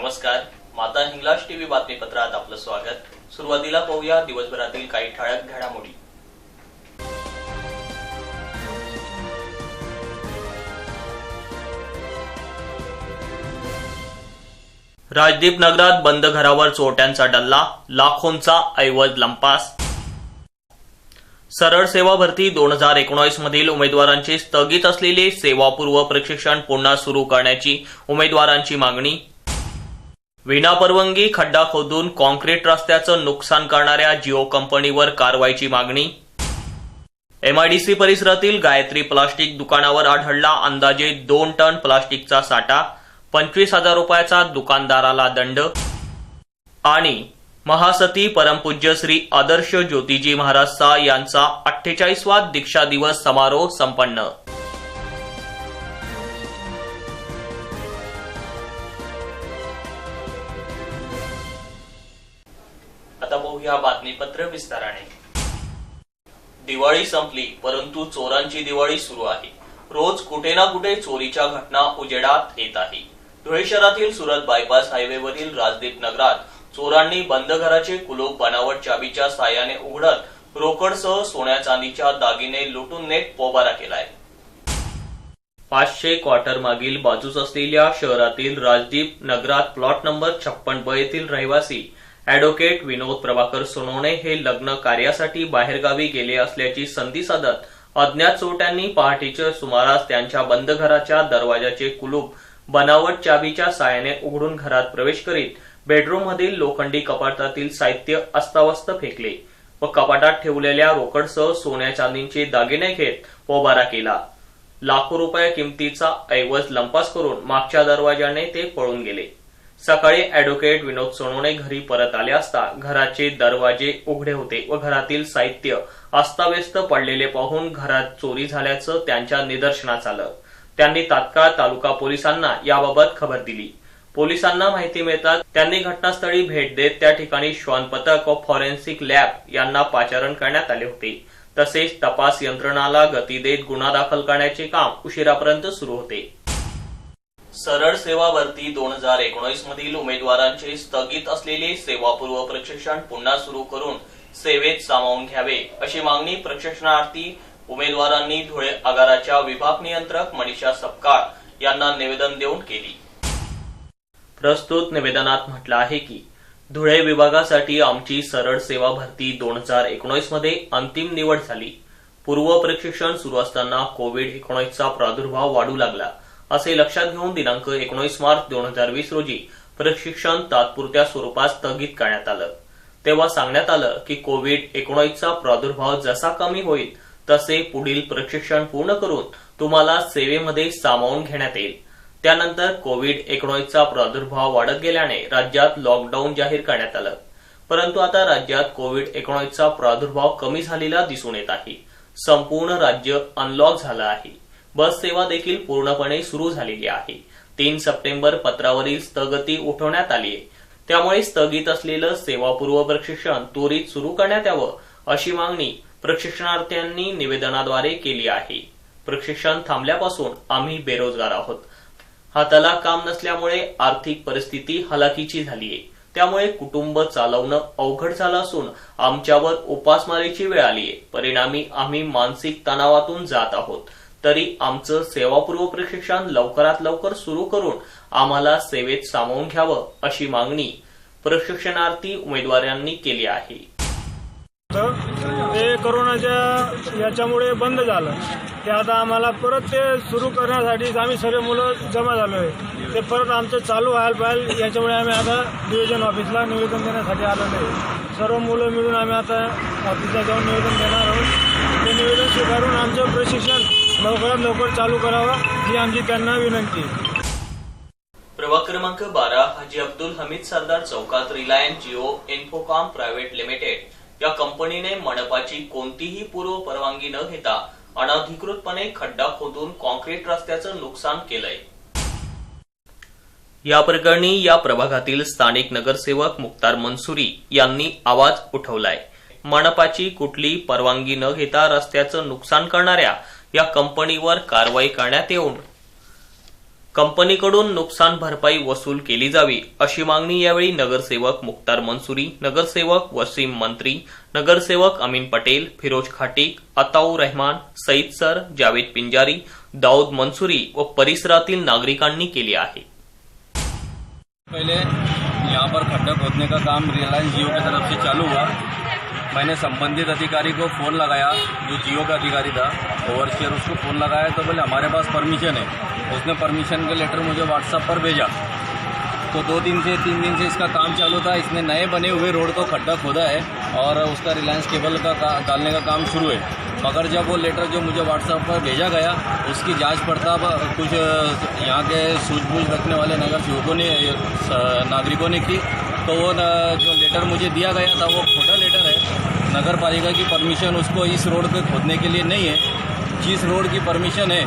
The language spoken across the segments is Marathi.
नमस्कार. माता हिंगलाज टीव्ही बातमीपत्रात आपलं स्वागत. सुरुवातीला पाहूया दिवसभरातील काही ठळक घडामोडी. राजदीप नगरात बंद घरावर चोरट्यांचा डल्ला लाखोंचा ऐवज लंपास. सरळ सेवा भरती दोन हजार एकोणीस मधील उमेदवारांचे स्थगित असलेले सेवापूर्व प्रशिक्षण पुन्हा सुरू करण्याची उमेदवारांची मागणी. विनापरवानगी खड्डा खोदून काँक्रीट रस्त्याचं नुकसान करणाऱ्या जिओ कंपनीवर कारवाईची मागणी. एमआयडीसी परिसरातील गायत्री प्लास्टिक दुकानावर आढळला अंदाजे दोन टन प्लास्टिकचा साठा पंचवीस हजार रुपयाचा दुकानदाराला दंड. आणि महासती परमपूज्य श्री आदर्श ज्योतिजी महाराज सा यांचा अठ्ठेचाळीसवा दीक्षा दिवस समारोह संपन्न. आता बातमीपत्र विस्ताराने. दिवाळी संपली परंतु चोरांची दिवाळी सुरू आहे. रोज कुठे ना कुठे चोरीच्या घटना उजेडात येत आहे. धुळे शहरातील सुरत बायपास हायवेवरील राजदीप नगरात चोरांनी बंद घराचे कुलूप बनावट चाबीच्या साह्याने उघडत रोकडसह सोन्या चांदीच्या दागिने लुटून नेट पोबारा केलाय. पाचशे क्वार्टर मागील बाजूस असलेल्या शहरातील राजदीप नगरात प्लॉट नंबर छप्पन ब येथील रहिवासी अॅडव्होकेट विनोद प्रभाकर सोनवणे हे लग्न कार्यासाठी बाहेरगावी गेले असल्याची संधी साधत अज्ञात चोरट्यांनी पहाटेच्या सुमारास त्यांच्या बंद घराच्या दरवाजाचे कुलूप बनावट चावीच्या साहाय्याने उघडून घरात प्रवेश करीत बेडरूममधील लोखंडी कपाटातील साहित्य अस्तावस्त फेकले व कपाटात ठेवलेल्या रोकडसह सोन्या चांदीचे दागिने घेत पोबारा केला. लाखो रुपये किमतीचा ऐवज लंपास करून मागच्या दरवाजाने ते पळून गेले. सकाळी अॅडव्होकेट विनोद सोनवणे घरी परत आले असता घराचे दरवाजे उघडे होते व घरातील साहित्य अस्ताव्यस्त पडलेले पाहून घरात चोरी झाल्याचं त्यांच्या निदर्शनास आलं. त्यांनी तात्काळ तालुका पोलिसांना याबाबत खबर दिली. पोलिसांना माहिती मिळताच त्यांनी घटनास्थळी भेट देत त्या ठिकाणी श्वान पथक व फॉरेन्सिक लॅब यांना पाचारण करण्यात आले होते. तसेच तपास यंत्रणाला गती देत गुन्हा दाखल करण्याचे काम उशिरापर्यंत सुरू होते. सरळ सेवा भरती दोन हजार एकोणीस मधील उमेदवारांचे स्थगित असलेले सेवापूर्व प्रशिक्षण पुन्हा सुरू करून सेवेत सामावून घ्यावे अशी मागणी प्रशिक्षणार्थी उमेदवारांनी धुळे आगाराच्या विभाग नियंत्रक मनीषा सपकाळ यांना निवेदन देऊन केली. प्रस्तुत निवेदनात म्हटलं आहे की धुळे विभागासाठी आमची सरळ सेवा भरती दोन हजार एकोणीसमध्ये अंतिम निवड झाली. पूर्व प्रशिक्षण सुरू असताना कोविड एकोणीसचा प्रादुर्भाव वाढू लागला. असे लक्षात घेऊन दिनांक एकोणीस मार्च दोन हजार वीस रोजी प्रशिक्षण तात्पुरत्या स्वरूपात स्थगित करण्यात आलं. तेव्हा सांगण्यात आलं की कोविड एकोणीसचा प्रादुर्भाव जसा कमी होईल तसे पुढील प्रशिक्षण पूर्ण करून तुम्हाला सेवेमध्ये सामावून घेण्यात येईल. त्यानंतर कोविड एकोणीसचा प्रादुर्भाव वाढत गेल्याने राज्यात लॉकडाऊन जाहीर करण्यात आलं. परंतु आता राज्यात कोविड एकोणीसचा प्रादुर्भाव कमी झालेला दिसून येत आहे. संपूर्ण राज्य अनलॉक झालं आहे. बस सेवा देखील पूर्णपणे सुरू झालेली आहे. तीन सप्टेंबर पत्रावरील स्थगती उठवण्यात आली आहे त्यामुळे स्थगित असलेलं सेवापूर्व प्रशिक्षण त्वरित सुरू करण्यात यावं अशी मागणी प्रशिक्षणार्थ्यांनी निवेदनाद्वारे केली आहे. प्रशिक्षण थांबल्यापासून आम्ही बेरोजगार आहोत. हाताला काम नसल्यामुळे आर्थिक परिस्थिती हलाखीची झालीय. त्यामुळे कुटुंब चालवणं अवघड झालं असून आमच्यावर उपासमारीची वेळ आलीय. परिणामी आम्ही मानसिक तणावातून जात आहोत. तरी आमचं सेवापूर्व प्रशिक्षण लवकरात लवकर सुरू करून आम्हाला सेवेत सामावून घ्यावं अशी मागणी प्रशिक्षणार्थी उमेदवारांनी केली आहे. ते करोनाच्या याच्यामुळे बंद झालं. ते आता आम्हाला परत ते सुरू करण्यासाठी आम्ही सर्व मुलं जमा झालो आहे ते परत आमचं चालू व्हायला पाहिजे याच्यामुळे आम्ही आता डिव्हिजन ऑफिसला निवेदन देण्यासाठी आलेलो आहे. सर्व मुलं मिळून आम्ही आता ऑफिसला जाऊन निवेदन देणार आहोत. ते निवेदन स्वीकारून आमचं प्रशिक्षण लवकरात लवकर चालू करावं ही आमची त्यांना विनंती. आहे प्रभाग क्रमांक बारा हाजी अब्दुल हमीद सरदार चौकात Reliance Jio Infocomm private limited या कंपनीने मनपाची कोणतीही पूर्व परवानगी न घेता अनधिकृतपणे खड्डा खोदून कॉन्क्रीट रस्त्याचं नुकसान केलंय. या प्रकरणी या प्रभागातील स्थानिक नगरसेवक मुक्तार मनसुरी यांनी आवाज उठवलाय. मनपाची कुठली परवानगी न घेता रस्त्याचं नुकसान करणाऱ्या या कंपनीवर कारवाई करण्यात येऊन कंपनीकडून नुकसान भरपाई वसूल केली जावी अशी मागणी यावेळी नगरसेवक मुक्तार मनसुरी नगरसेवक वसीम मंत्री नगरसेवक अमीन पटेल फिरोज खाटीक अताऊ रहमान सईद सर जावेद पिंजारी दाऊद मंसुरी व परिसरातील नागरिकांनी केली आहे. पहले यहाँ पर खड्डा खोदने का काम रिलायंस जियो की तरफ से चालू हुआ मैंने संबंधित अधिकारी को फ़ोन लगाया, जो जियो का अधिकारी था ओवरसियर उसको फ़ोन लगाया तो बोले, हमारे पास परमिशन है। उसने परमिशन का लेटर मुझे व्हाट्सएप पर भेजा। तो दो दिन से, तीन दिन से इसका काम चालू था। इसने नए बने हुए रोड को खड्डा खोदा है और उसका रिलायंस केबल का का- डालने का काम शुरू है। मगर जब वो लेटर जो मुझे व्हाट्सएप पर भेजा गया, उसकी जाँच पड़ताल, कुछ यहाँ के सूझबूझ रखने वाले नगर सेवकों ने नागरिकों ने की। तो वो जो लेटर मुझे दिया गया था, वो नगर पालिका की परमिशन उसको इस रोड पे खोदने के लिए नहीं है। जिस रोड की परमिशन है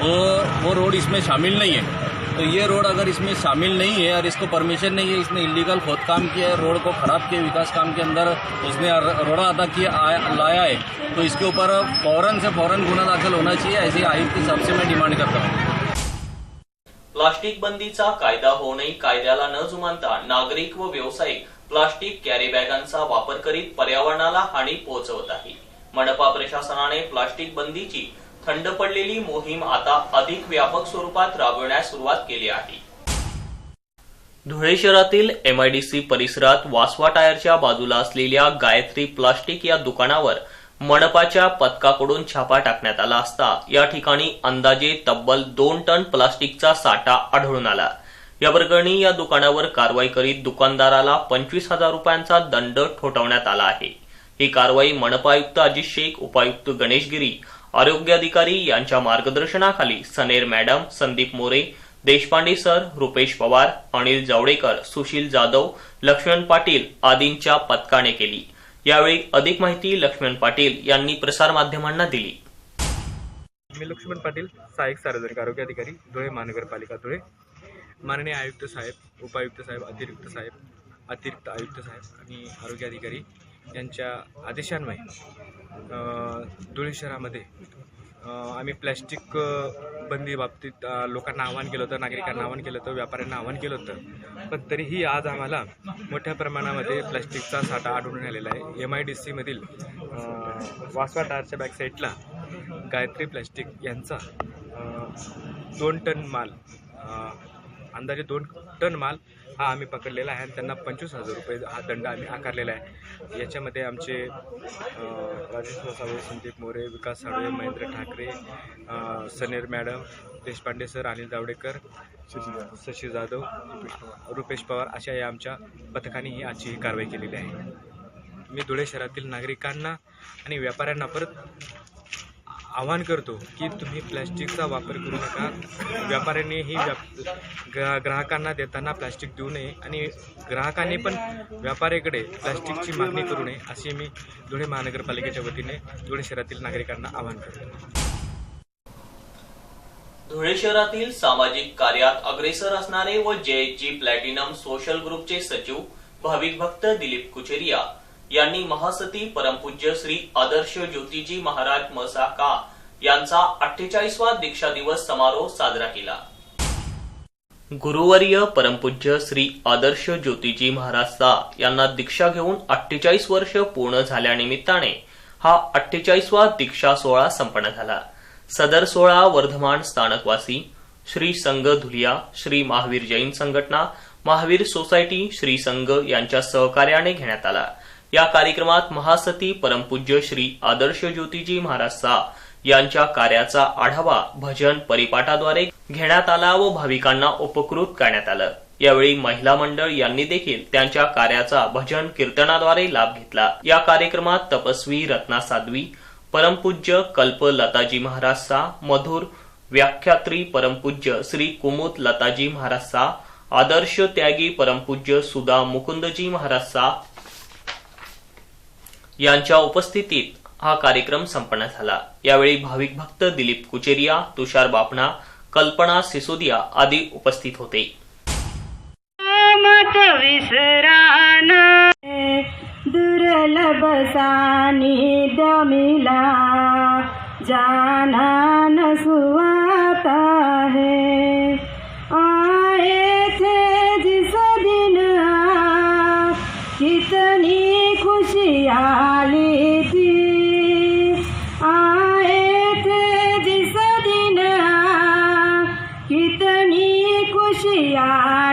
वो वो रोड इसमें शामिल नहीं है। तो ये रोड अगर इसमें शामिल नहीं है और इसको परमिशन नहीं है इसने इलीगल खोद काम किया है रोड को खराब किया विकास काम के अंदर उसने रोड़ा अदा किया आया- लाया है तो इसके ऊपर फौरन से फौरन गुना दाखिल होना चाहिए ऐसी आयुक्त साहब से मैं डिमांड करता हूँ। प्लास्टिक बंदीचा कायदा होऊनही कायद्याला न जुमानता नागरिक व व्यावसायिक प्लास्टिक कॅरी बॅगांचा वापर करीत पर्यावरणाला हानी पोहोचवत आहे. मनपा प्रशासनाने प्लास्टिक बंदीची थंड पडलेली मोहीम आता अधिक व्यापक स्वरूपात राबविण्यास सुरुवात केली आहे. धुळे शहरातील एमआयडीसी परिसरात वासवा टायरच्या बाजूला असलेल्या गायत्री प्लास्टिक या दुकानावर मनपाच्या पथकाकडून छापा टाकण्यात आला असता या ठिकाणी अंदाजे तब्बल दोन टन प्लास्टिकचा साठा आढळून आला. या प्रकरणी या दुकानावर कारवाई करीत दुकानदाराला पंचवीस हजार रुपयांचा दंड ठोठावण्यात आला आहे. ही कारवाई मनपा आयुक्त अजित शेख उपायुक्त गणेश गिरी आरोग्य अधिकारी यांच्या मार्गदर्शनाखाली सनेर मॅडम संदीप मोरे देशपांडे सर रुपेश पवार अनिल जावडेकर सुशील जाधव लक्ष्मण पाटील आदींच्या पथकाने केली. यावेळी अधिक माहिती लक्ष्मण पाटील यांनी प्रसारमाध्यमांना दिली. मी लक्ष्मण पाटील सहाय्यक सार्वजनिक आरोग्य अधिकारी धुळे महानगरपालिका धुळे. माननीय आयुक्त साहेब उपायुक्त साहेब अतिरिक्त साहेब अतिरिक्त आयुक्त साहेब आणि आरोग्य अधिकारी यांच्या आदेशान्वये धुळे शहरामध्ये आम्ही प्लॅस्टिक बंदी बाबतीत लोकांना आवाहन केलं होतं नागरिकांना आवाहन केलं होतं व्यापाऱ्यांना आवाहन केलं होतं. पण तरीही आज आम्हाला मोठ्या प्रमाणामध्ये प्लॅस्टिकचा साठा आढळून आलेला आहे. एम आय डी सीमधील वासवा टारच्या बॅकसाईडला गायत्री प्लॅस्टिक यांचा दोन टन माल अंदाजे दोन टन माल हा आम्ही पकडलेला आहे आणि त्यांना पंचवीस हजार रुपये हा दंड आम्ही आकारलेला आहे. याच्यामध्ये आमचे राजेश्वर राजेश संदीप मोरे विकास साळवे महेंद्र ठाकरे सनेर मॅडम देशपांडे सर अनिल जावडेकर शशी जाधव रुपेश पवार अशा या आमच्या पथकाने ही आजची ही कारवाई केलेली आहे. मी धुळे शहरातील नागरिकांना आणि व्यापाऱ्यांना परत आवाहन करतो की तुम्ही प्लॅस्टिकचा वापर करू नका. व्यापाऱ्यांनी ही व्या ग्राहकांना देताना प्लॅस्टिक देऊ नये आणि ग्राहकांनी पण व्यापाऱ्याकडे प्लॅस्टिकची मागणी करू नये अशी मी धुळे महानगरपालिकेच्या वतीने धुळे शहरातील नागरिकांना आवाहन करतो. धुळे शहरातील सामाजिक कार्यात अग्रेसर असणारे व जेएचजी प्लॅटिनम सोशल ग्रुपचे सचिव भाविक भक्त दिलीप कुचेरिया यांनी महासती परमपूज्य श्री आदर्श ज्योतिजी महाराज मसाका यांचा अठ्ठेचाळीसवा दीक्षा दिवस समारोह साजरा केला. गुरुवर्य परमपूज्य श्री आदर्श ज्योतिजी महाराज सा यांना दीक्षा घेऊन अठ्ठेचाळीस वर्ष पूर्ण झाल्यानिमित्ताने हा अठ्ठेचाळीसवा दीक्षा सोहळा संपन्न झाला. सदर सोहळा वर्धमान स्थानकवासी श्री संघ धुलिया श्री महावीर जैन संघटना महावीर सोसायटी श्री संघ यांच्या सहकार्याने घेण्यात आला. या कार्यक्रमात महासती परमपूज्य श्री आदर्श ज्योतिजी महाराज सा यांच्या कार्याचा आढावा भजन परिपाठाद्वारे घेण्यात आला व भाविकांना उपकृत करण्यात आलं. यावेळी महिला मंडळ यांनी देखील त्यांच्या कार्याचा भजन कीर्तनाद्वारे लाभ घेतला. या कार्यक्रमात तपस्वी रत्ना साध्वी परमपूज्य कल्प लताजी महाराज सा मधुर व्याख्यात्री परमपूज्य श्री कुमुद लताजी महाराज सा आदर्श त्यागी परमपूज्य सुधा मुकुंदजी महाराज सा यांच्या उपस्थितीत हा कार्यक्रम संपन्न झाला. यावेळी भाविक भक्त दिलीप कुचेरिया तुषार बापणा कल्पना सिसोदिया आदी उपस्थित होते. मत विसरान दुर्लभ सानिध्य मिला जाना न सुवाता है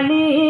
ಕಾಲೇ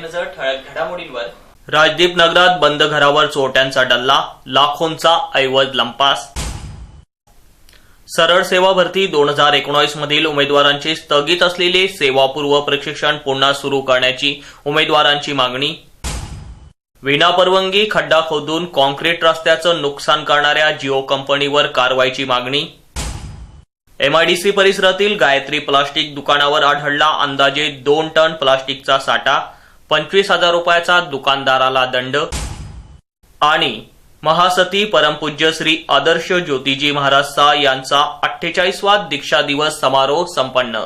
एक नजर ठळक घडामोडींवर. राजदीप नगरात बंद घरावर चोरट्यांचा डल्ला लाखोंचा ऐवज लंपास. सरळ सेवा भरती दोन हजार एकोणीस मधील उमेदवारांचे स्थगित असलेले सेवापूर्व प्रशिक्षण पुन्हा सुरू करण्याची उमेदवारांची मागणी. विनापरवानगी खड्डा खोदून कॉन्क्रीट रस्त्याचं नुकसान करणाऱ्या जिओ कंपनीवर कारवाईची मागणी. एमआयडीसी परिसरातील गायत्री प्लास्टिक दुकानावर आढळला अंदाजे दोन टन प्लास्टिकचा साठा. पंचवीस हजार रुपयाचा दुकानदाराला दंड. आणि महासती परमपूज्य श्री आदर्श ज्योतिजी महाराज सा यांचा अठ्ठेचाळीसवा दीक्षा दिवस समारोह संपन्न.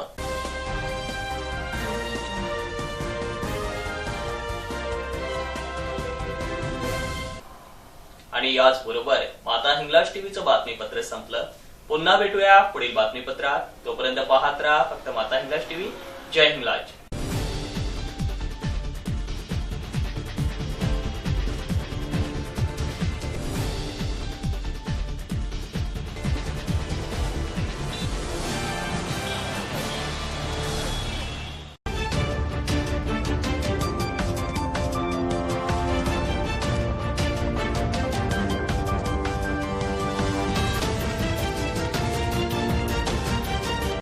आणि याच बरोबर माता हिंगलाज टीव्हीचं बातमीपत्र संपलं. पुन्हा भेटूया पुढील बातमीपत्रात. तोपर्यंत पाहत राहा फक्त माता हिंगलाज टीव्ही. जय हिंगलाज.